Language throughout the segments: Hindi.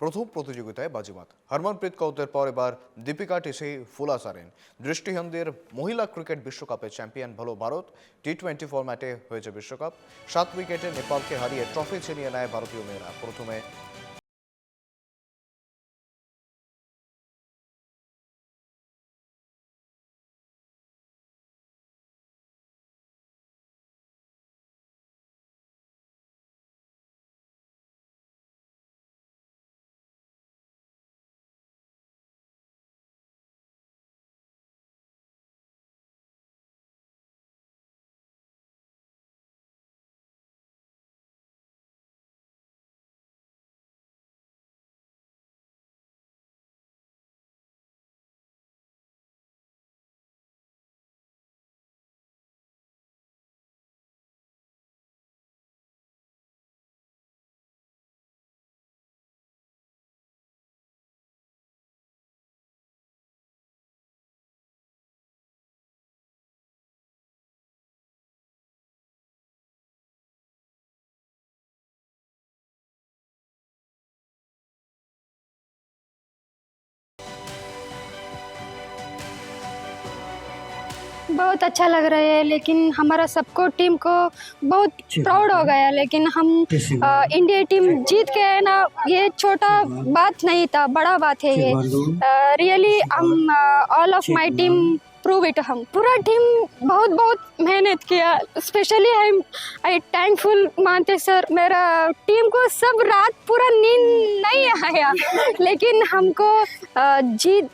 প্রথম প্রতিযোগিতায় বাজিমাত। হরমনপ্রীত কৌতের পর এবার দীপিকা টিসি ফুলা সারেন দৃষ্টিহীনদের মহিলা ক্রিকেট বিশ্বকাপে চ্যাম্পিয়ন হলো ভারত। টি টোয়েন্টি ফরম্যাটে হয়েছে বিশ্বকাপ। সাত উইকেটে নেপালকে হারিয়ে ট্রফি ছিনিয়ে নেয় ভারতীয় মেয়েরা। প্রথমে बहुत अच्छा लग रहा है लेकिन हमारा सबको टीम को बहुत प्राउड हो गया लेकिन हम अ, इंडिया टीम जीत के है ना ये छोटा बात नहीं था बड़ा बात है ये। रियली हम all of my team prove it हम पूरा टीम बहुत बहुत मेहनत किया स्पेशली आई आई थैंकफुल मानते सर मेरा टीम को सब रात पूरा नींद नहीं आया। लेकिन हमको जीत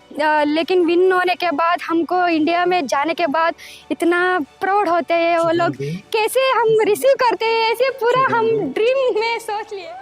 लेकिन विन होने के बाद हमको इंडिया में जाने के बाद इतना प्राउड होते हैं वो लोग। कैसे हम रिसीव करते हैं? ऐसे पूरा हम ड्रीम में सोच लिए।